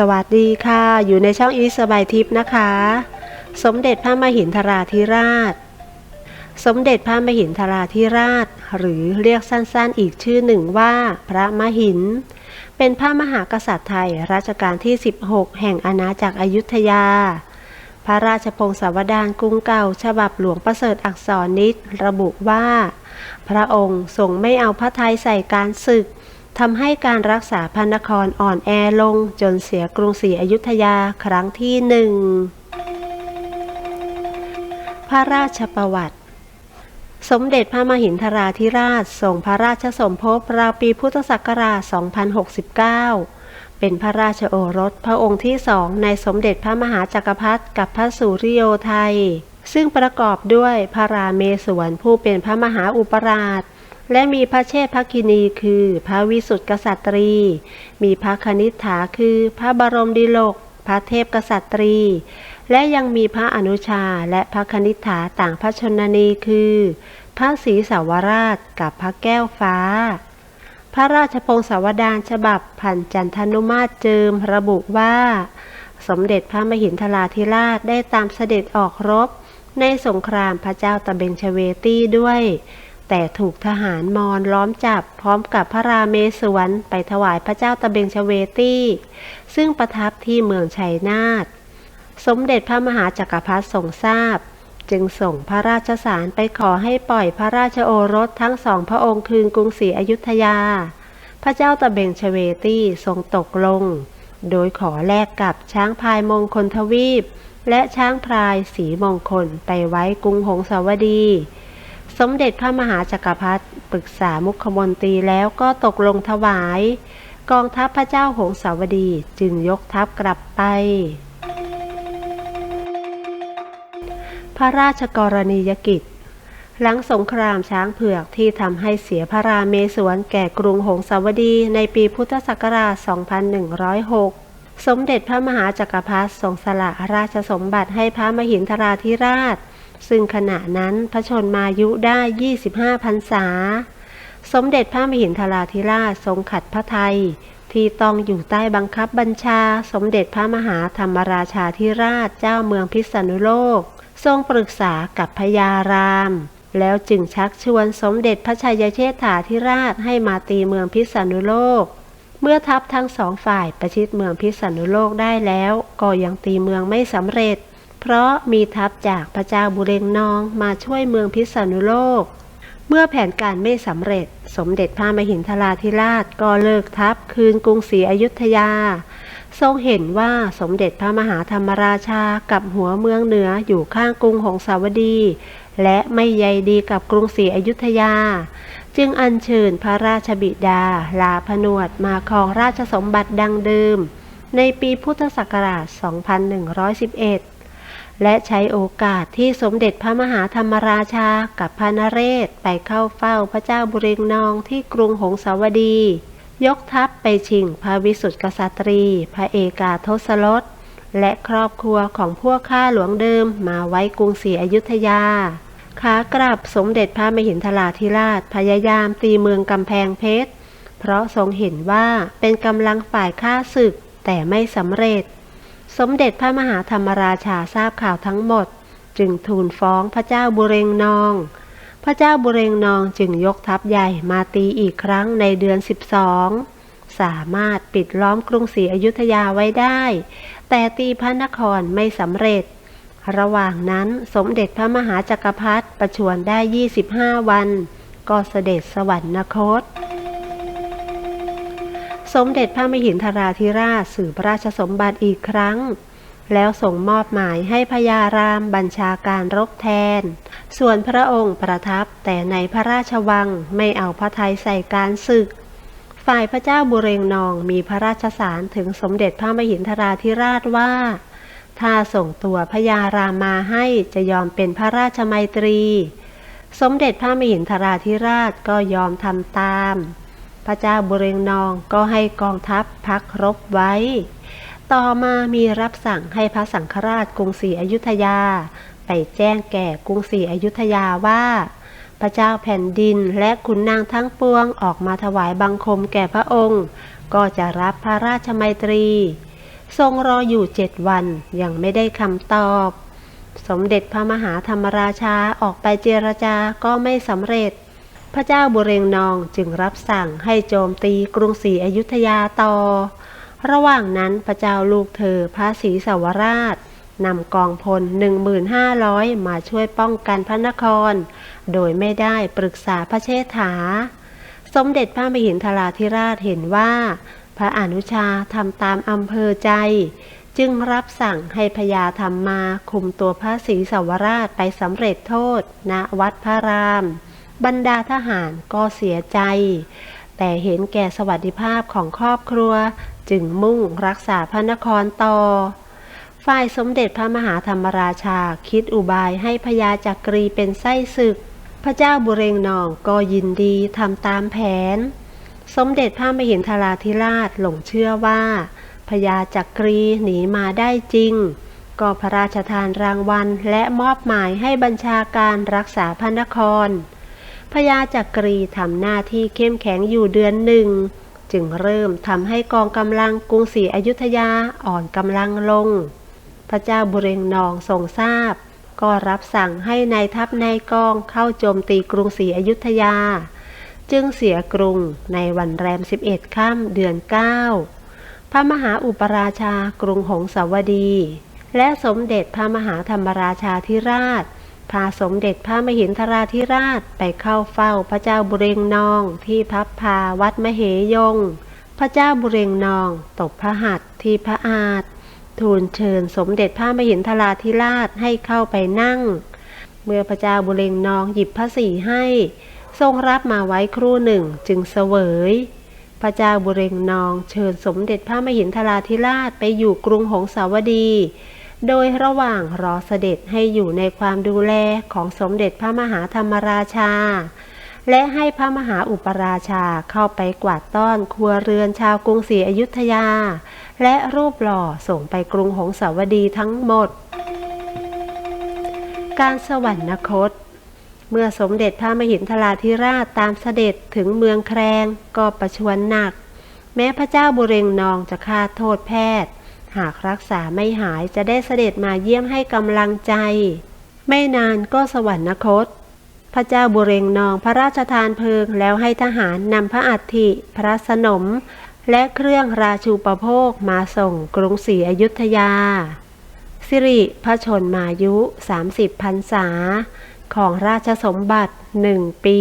สวัสดีค่ะ อยู่ในช่องอีสบายทิพย์นะคะ สมเด็จพระมหินทราธิราช สมเด็จพระมหินทราธิราช หรือเรียกสั้นๆอีกชื่อหนึ่งว่าพระมหิน เป็นพระมหากษัตริย์ไทยรัชกาลที่ 16 แห่งอาณาจักรอยุธยา พระราชพงศาวดารกรุงเก่า ฉบับหลวงประเสริฐอักษรนิดระบุว่า พระองค์ทรงไม่เอาพระทัยใส่การศึก ทำให้การรักษาพระนครอ่อนแอลงจนเสียกรุงศรีอยุธยาครั้งที่หนึ่ง พระราชประวัติ สมเด็จพระมหินทราธิราชทรงพระราชสมภพราวปีพุทธศักราช 2069 เป็นพระราชโอรสพระองค์ที่สองในสมเด็จพระมหาจักรพรรดิกับพระสุริโยไทย ซึ่งประกอบด้วยพระราเมศวรผู้เป็นพระมหาอุปราช และมีพระเชษฐกินีคือพระวิสุทธิกษัตรี มีพระคณิษฐาคือพระบรมดิโลก พระเทพกษัตรี และยังมีพระอนุชาและพระคณิษฐาต่างพระชนนีคือ พระศรีสาวราชกับพระแก้วฟ้า พระราชพงศาวดารฉบับพันจันทนุมาตรเจิมระบุว่า สมเด็จพระมหินทราธิราชได้ตามเสด็จออกรบ ในสงครามพระเจ้าตะเบงชเวตีด้วย แต่ถูกทหารมอญล้อมจับพร้อมกับพระราเมศวรไปถวายพระเจ้าตะเบงชเวตี้ซึ่งประทับที่เมืองชัยนาท สมเด็จพระมหาจักรพรรดิทรงทราบ จึงส่งพระราชสารไปขอให้ปล่อยพระราชโอรสทั้งสองพระองค์คืนกรุงศรีอยุธยา พระเจ้าตะเบงชเวตี้ทรงตกลง โดยขอแลกกับช้างพายมงคลทวีป และช้างพลายสีมงคลไปไว้กรุงหงสาวดี สมเด็จพระมหาจักรพรรดิปรึกษามุขมนตรีแล้วก็ตกลงถวาย กองทัพพระเจ้าหงสาวดีจึงยกทัพกลับไป พระราชกรณียกิจ หลังสงครามช้างเผือกที่ทำให้เสียพระราเมศวรแก่กรุงหงสาวดีในปีพุทธศักราช 2106สมเด็จพระมหาจักรพรรดิทรงสละราชสมบัติให้พระมหินทราธิราช ซึ่งขณะนั้นพระชนมายุได้ 25พรรษา สมเด็จพระมหินทราธิราชทรงขัดพระไทย ที่ต้องอยู่ใต้บังคับบัญชา สมเด็จพระมหาธรรมราชาธิราชเจ้าเมืองพิษณุโลก ทรงปรึกษากับพญาราม แล้วจึงชักชวนสมเด็จพระชัยเชษฐาธิราชให้มาตีเมืองพิษณุโลกเมื่อทัพทั้งสองฝ่ายประชิดเมืองพิษณุโลกได้แล้ว ก็ยังตีเมืองไม่สำเร็จ เพราะมีทัพจากพระเจ้าบุเรงนองมาช่วยเมืองพิษณุโลก เมื่อแผนการไม่สำเร็จ สมเด็จพระมหินทราธิราชก็เลิกทัพคืนกรุงศรีอยุธยา ทรงเห็นว่าสมเด็จพระมหาธรรมราชากับหัวเมืองเหนืออยู่ข้างกรุงหงสาวดี และไม่ใยดีกับกรุงศรีอยุธยา จึงอัญเชิญพระราชบิดา ลาผนวดมาครองราชสมบัติดังเดิมในปีพุทธศักราช 2111 และใช้โอกาสที่สมเด็จพระมหาธรรมราชากับพระนเรศไปเข้าเฝ้าพระเจ้าบุเรงนองที่กรุงหงสาวดี ยกทัพไปชิงพระวิสุทธิกษัตรี พระเอกาทศรสและครอบครัวของพวกข้าหลวงเดิมมาไว้กรุงศรีอยุธยาขากลับสมเด็จพระมหินทราธิราชพยายามตีเมืองกำแพงเพชร เพราะทรงเห็นว่าเป็นกำลังฝ่ายข้าศึกแต่ไม่สำเร็จ สมเด็จพระมหาธรรมราชาทราบข่าวทั้งหมด จึงทูลฟ้องพระเจ้าบุเรงนอง พระเจ้าบุเรงนองจึงยกทัพใหญ่มาตีอีกครั้งในเดือน 12 สามารถปิดล้อมกรุงศรีอยุธยาไว้ได้ แต่ตีพระนครไม่สำเร็จ ระหว่างนั้นสมเด็จพระมหาจักรพรรดิประชวรได้ 25 วัน ก็เสด็จสวรรคต สมเด็จพระมหินทราธิราชสืบพระราชสมบัติอีกครั้ง แล้วส่งมอบหมายให้พญารามบัญชาการรบแทน ส่วนพระองค์ประทับแต่ในพระราชวังไม่เอาพระทัยใส่การศึก ฝ่ายพระเจ้าบุเรงนองมีพระราชสารถึงสมเด็จพระมหินทราธิราชว่า ถ้าส่งตัวพญารามมาให้จะยอมเป็นพระราชไมตรี สมเด็จพระมหินทราธิราชก็ยอมทำตาม พระเจ้าบุเรงนองก็ให้กองทัพพักรบไว้ ต่อมามีรับสั่งให้พระสังฆราชกรุงศรีอยุธยา ไปแจ้งแก่กรุงศรีอยุธยาว่า พระเจ้าแผ่นดินและขุนนางทั้งปวงออกมาถวายบังคมแก่พระองค์ ก็จะรับพระราชมัยตรี ทรงรออยู่เจ็ดวันยังไม่ได้คำตอบ สมเด็จพระมหาธรรมราชาออกไปเจรจาก็ไม่สำเร็จ พระเจ้าบุเรงนองจึงรับสั่งให้โจมตีกรุงศรีอยุธยาต่อ ระหว่างนั้นพระเจ้าลูกเธอพระศรีสวราชนำกองพล 1,500 มาช่วยป้องกันพระนคร โดยไม่ได้ปรึกษาพระเชษฐา สมเด็จพระมหินทราธิราชเห็นว่า พระอนุชาทำตามอำเภอใจ จึงรับสั่งให้พญาธรรมมาคุมตัวพระศรีสวราชไปสำเร็จโทษณวัดพระราม บรรดาทหารก็เสียใจ แต่เห็นแก่สวัสดิภาพของครอบครัว จึงมุ่งรักษาพระนครต่อ ฝ่ายสมเด็จพระมหาธรรมราชาคิดอุบายให้พญาจักรีเป็นไส้ศึก พระเจ้าบุเรงนองก็ยินดีทำตามแผน สมเด็จพระมหินทราธิราชหลงเชื่อว่าพญาจักรีหนีมาได้จริง ก็พระราชทานรางวัลและมอบหมายให้บัญชาการรักษาพระนคร พญาจักรีทำหน้าที่เข้มแข็งอยู่เดือนหนึ่ง จึงเริ่มทำให้กองกำลังกรุงศรีอยุธยาอ่อนกำลังลง พระเจ้าบุเรงนองทรงทราบ ก็รับสั่งให้ในายทัพนายกองเข้าโจมตีกรุงศรีอยุธยา จึงเสียกรุงในวันแรม 11 ค่ำเดือน 9 พระมหาอุปราชากรุงหงสาวดี และสมเด็จพระมหาธรรมราชาธิราช พาสมเด็จพระมหินทราธิราชไปเข้าเฝ้าพระเจ้าบุเรงนองที่พับพาวัดมเหยง พระเจ้าบุเรงนองตบพระหัตถ์ที่พระอาจทูลเชิญสมเด็จพระมหินทราธิราชให้เข้าไปนั่ง เมื่อพระเจ้าบุเรงนองหยิบพระสีให้ ทรงรับมาไว้ครู่หนึ่งจึงเสวย พระเจ้าบุเรงนองเชิญสมเด็จพระมหินทราธิราชไปอยู่กรุงหงสาวดี โดยระหว่างรอเสด็จให้อยู่ในความดูแลของสมเด็จพระมหาธรรมราชา และให้พระมหาอุปราชาเข้าไปกวาดต้อนครัวเรือนชาวกรุงศรีอยุธยา และรูปหล่อส่งไปกรุงหงสาวดีทั้งหมด การสวรรคตเมื่อสมเด็จพระมหินทราธิราชตามเสด็จถึงเมืองแครงก็ประชวรหนัก แม้พระเจ้าบุเรงนองจะฆ่าโทษแพทย์ หากรักษาไม่หายจะได้เสด็จมาเยี่ยมให้กำลังใจ ไม่นานก็สวรรคต พระเจ้าบุเรงนองพระราชทานเพลิงแล้วให้ทหารนำพระอัฐิ พระสนม และเครื่องราชูปโภคมาส่งกรุงศรีอยุธยา สิริพระชนมายุ 30พรรษา ของราชสมบัติหนึ่งปี